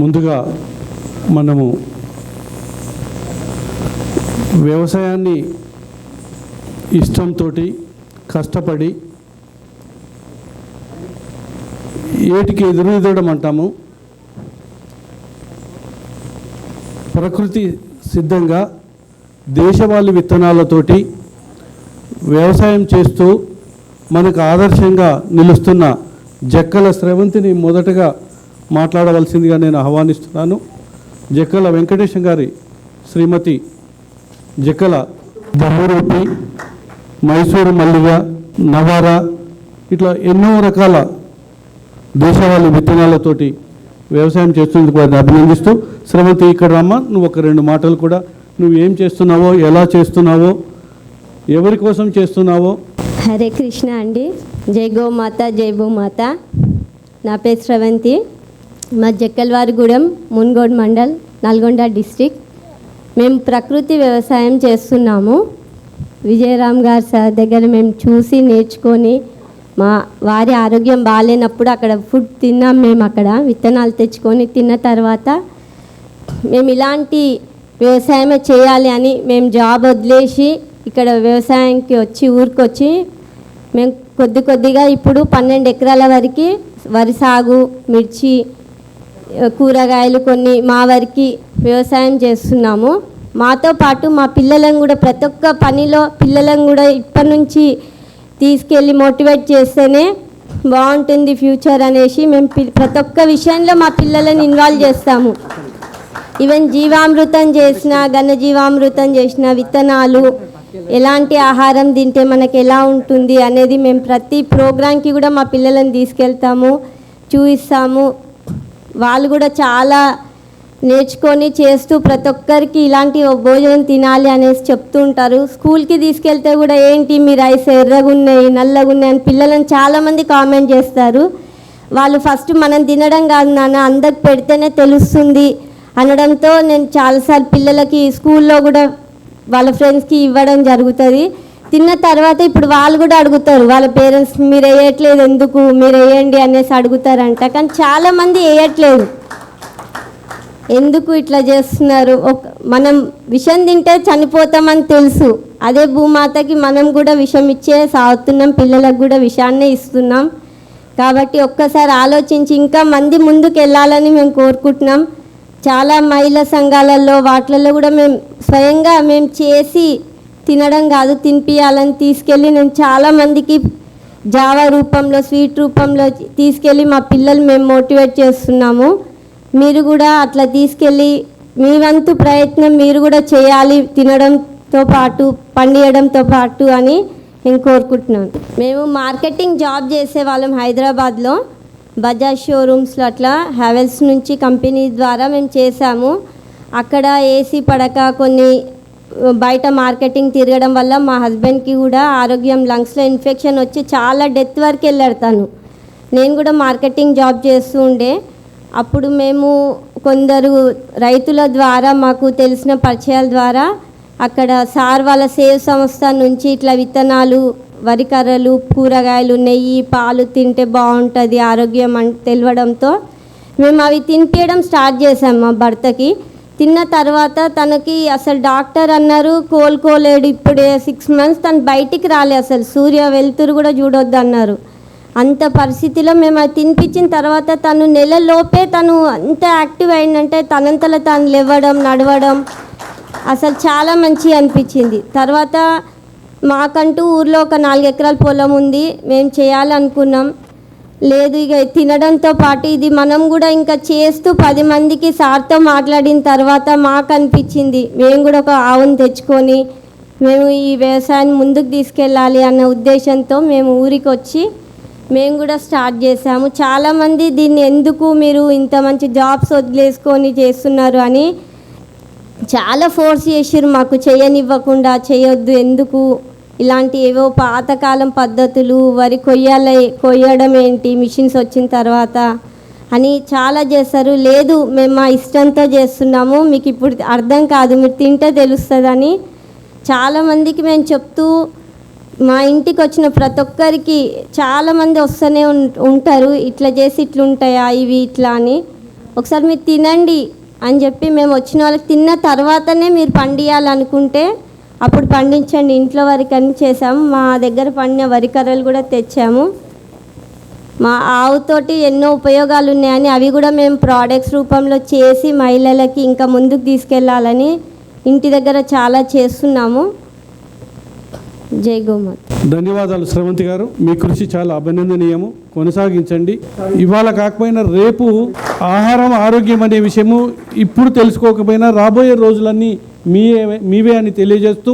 ముందుగా మనము వ్యవసాయాన్ని ఇష్టంతో కష్టపడి ఏటికి ఎదురుదడం అంటాము. ప్రకృతి సిద్ధంగా దేశవాళి విత్తనాలతోటి వ్యవసాయం చేస్తూ మనకు ఆదర్శంగా నిలుస్తున్న జక్కల స్రవంతిని మొదటగా మాట్లాడవలసిందిగా నేను ఆహ్వానిస్తున్నాను. జక్కల వెంకటేశం గారి శ్రీమతి జక్కల బహురూపి మైసూరు మల్లిగ నవారా ఇట్లా ఎన్నో రకాల దేశవాళీ విత్తనాలతోటి వ్యవసాయం చేస్తున్నందుకు వారిని అభినందిస్తూ శ్రవంతి ఇక్కడ రమ్మ నువ్వు ఒక రెండు మాటలు కూడా నువ్వు ఏం చేస్తున్నావో ఎలా చేస్తున్నావో ఎవరి కోసం చేస్తున్నావో. హరే కృష్ణ అండి. జై గోమాత జై భూమాత. నా పేరు శ్రవంతి మా జక్కల్వారిగూడెం మున్గోడ్ మండల్ నల్గొండ డిస్టిక్ మేము ప్రకృతి వ్యవసాయం చేస్తున్నాము. విజయరామ్ గారు సార్ దగ్గర మేము చూసి నేర్చుకొని మా వారి ఆరోగ్యం బాగాలేనప్పుడు అక్కడ ఫుడ్ తిన్నాం మేము అక్కడ. విత్తనాలు తెచ్చుకొని తిన్న తర్వాత మేము ఇలాంటి వ్యవసాయమే చేయాలి అని మేము జాబ్ వదిలేసి ఇక్కడ వ్యవసాయానికి వచ్చి ఊరికొచ్చి మేము కొద్ది కొద్దిగా ఇప్పుడు పన్నెండు ఎకరాల వరకు వరి సాగు మిర్చి కూరగాయలు కొన్ని మా వారికి వ్యవసాయం చేస్తున్నాము. మాతో పాటు మా పిల్లలను కూడా ప్రతి ఒక్క పనిలో పిల్లలను కూడా ఇప్పటి నుంచి తీసుకెళ్ళి మోటివేట్ చేస్తేనే బాగుంటుంది ఫ్యూచర్ అనేసి మేము పి- ప్రతి ఒక్క విషయంలో మా పిల్లలను ఇన్వాల్వ్ చేస్తాము. ఈవెన్ జీవామృతం చేసిన ఘన జీవామృతం చేసిన విత్తనాలు ఎలాంటి ఆహారం తింటే మనకి ఎలా ఉంటుంది అనేది మేము ప్రతి ప్రోగ్రాంకి కూడా మా పిల్లలను తీసుకెళ్తాము చూపిస్తాము వాళ్ళు కూడా చాలా నేర్చుకొని చేస్తూ ప్రతి ఒక్కరికి ఇలాంటి భోజనం తినాలి అనేసి చెప్తూ ఉంటారు. స్కూల్కి తీసుకెళ్తే కూడా ఏంటి మీ రైస్ ఎర్రగున్నాయి నల్లగున్నాయి అని పిల్లలను చాలామంది కామెంట్ చేస్తారు. వాళ్ళు ఫస్ట్ మనం తినడం కాదు నాన్న అందరికి పెడితేనే తెలుస్తుంది అనడంతో నేను చాలాసార్లు పిల్లలకి స్కూల్లో కూడా వాళ్ళ ఫ్రెండ్స్కి ఇవ్వడం జరుగుతుంది. తిన్న తర్వాత ఇప్పుడు వాళ్ళు కూడా అడుగుతారు వాళ్ళ పేరెంట్స్ మీరు వేయట్లేదు ఎందుకు మీరు వేయండి అనేసి అడుగుతారంట. కానీ చాలామంది వేయట్లేదు. ఎందుకు ఇట్లా చేస్తున్నారు? ఒక మనం విషం తింటే చనిపోతామని తెలుసు. అదే భూమాతకి మనం కూడా విషం ఇచ్చే సాగుతున్నాం పిల్లలకు కూడా విషాన్నే ఇస్తున్నాం. కాబట్టి ఒక్కసారి ఆలోచించి ఇంకా మంది ముందుకు వెళ్ళాలని మేము కోరుకుంటున్నాం. చాలా మహిళా సంఘాలలో వాటిలలో కూడా మేము స్వయంగా మేము చేసి తినడం కాదు తినిపించాలని తీసుకెళ్ళి నేను చాలామందికి జావా రూపంలో స్వీట్ రూపంలో తీసుకెళ్ళి మా పిల్లలు మేము మోటివేట్ చేస్తున్నాము. మీరు కూడా అట్లా తీసుకెళ్ళి మీ వంతు ప్రయత్నం మీరు కూడా చేయాలి తినడంతో పాటు పండియడంతో పాటు అని నేను కోరుకుంటున్నాను. మేము మార్కెటింగ్ జాబ్ చేసే వాళ్ళం హైదరాబాద్లో. బజాజ్ షోరూమ్స్లో అట్లా హ్యావెల్స్ నుంచి కంపెనీ ద్వారా మేము చేసాము అక్కడ ఏసీ పడక కొన్ని బయట మార్కెటింగ్ తిరగడం వల్ల మా హస్బెండ్కి కూడా ఆరోగ్యం లంగ్స్లో ఇన్ఫెక్షన్ వచ్చి చాలా డెత్ వరకు వెళ్ళాడు తను. నేను కూడా మార్కెటింగ్ జాబ్ చేస్తూ ఉండే. అప్పుడు మేము కొందరు రైతుల ద్వారా మాకు తెలిసిన పరిచయాల ద్వారా అక్కడ సార్ వాళ్ళ సేవ్ సంస్థ నుంచి ఇట్లా విత్తనాలు వరి కర్రలు కూరగాయలు నెయ్యి పాలు తింటే బాగుంటుంది ఆరోగ్యం అని తెలియడంతో మేము అవి తినిపించడం స్టార్ట్ చేసాం మా భర్తకి. తిన్న తర్వాత తనకి అసలు డాక్టర్ అన్నారు కోలుకోలేడు ఇప్పుడే సిక్స్ మంత్స్ తను బయటికి రాలే అసలు. సూర్య వెలుతురు కూడా చూడొద్దు అన్నారు. అంత పరిస్థితిలో మేము అది తినిపించిన తర్వాత తను నెలలోపే తను అంత యాక్టివ్ అయిందంటే తనంతలో తను లేవడం నడవడం అసలు చాలా మంచి అనిపించింది. తర్వాత మాకంటూ ఊర్లో ఒక నాలుగు ఎకరాల పొలం ఉంది. మేము చేయాలనుకున్నాం. లేదు ఇక తినడంతో పాటు ఇది మనం కూడా ఇంకా చేస్తూ పది మందికి సార్తో మాట్లాడిన తర్వాత మాకు అనిపించింది మేము కూడా ఒక ఆవును తెచ్చుకొని మేము ఈ వ్యవసాయాన్ని ముందుకు తీసుకెళ్ళాలి అన్న ఉద్దేశంతో మేము ఊరికి వచ్చి మేము కూడా స్టార్ట్ చేసాము చాలామంది దీన్ని ఎందుకు మీరు ఇంత మంచి జాబ్స్ వదిలేసుకొని చేస్తున్నారు అని చాలా ఫోర్స్ చేసిర్రు మాకు చేయనివ్వకుండా చేయొద్దు ఎందుకు ఇలాంటి ఏవో పాతకాలం పద్ధతులు వరి కొయ్యాల కొయ్యడం ఏంటి మిషన్స్ వచ్చిన తర్వాత అని చాలా చేస్తారు. లేదు మేము మా ఇష్టంతో చేస్తున్నాము మీకు ఇప్పుడు అర్థం కాదు మీరు తింటే తెలుస్తుందని చాలామందికి మేము చెప్తూ మా ఇంటికి వచ్చిన ప్రతి ఒక్కరికి చాలామంది వస్తూనే ఉం- ఉంటారు ఇట్లా చేసి ఇట్లా ఉంటాయా ఇవి ఇట్లా అని. ఒకసారి మీరు తినండి అని చెప్పి మేము వచ్చిన వాళ్ళకి తిన్న తర్వాతనే మీరు పండియాలనుకుంటే అప్పుడు పండించండి ఇంట్లో వరకు అన్ని చేసాము మా దగ్గర పండిన వరి కర్రలు కూడా తెచ్చాము. మా ఆవుతోటి ఎన్నో ఉపయోగాలు ఉన్నాయని అవి కూడా మేము ప్రోడక్ట్స్ రూపంలో చేసి మహిళలకి ఇంకా ముందుకు తీసుకెళ్ళాలని ఇంటి దగ్గర చాలా చేస్తున్నాము. జై గోమాత. ధన్యవాదాలు శ్రవంతి గారు. మీ కృషి చాలా అభినందనీయము. కొనసాగించండి. ఇవాళ కాకపోయినా రేపు ఆహారం ఆరోగ్యం అనే విషయము ఇప్పుడు తెలుసుకోకపోయినా రాబోయే రోజులన్నీ మీవే మీవే అని తెలియజేస్తూ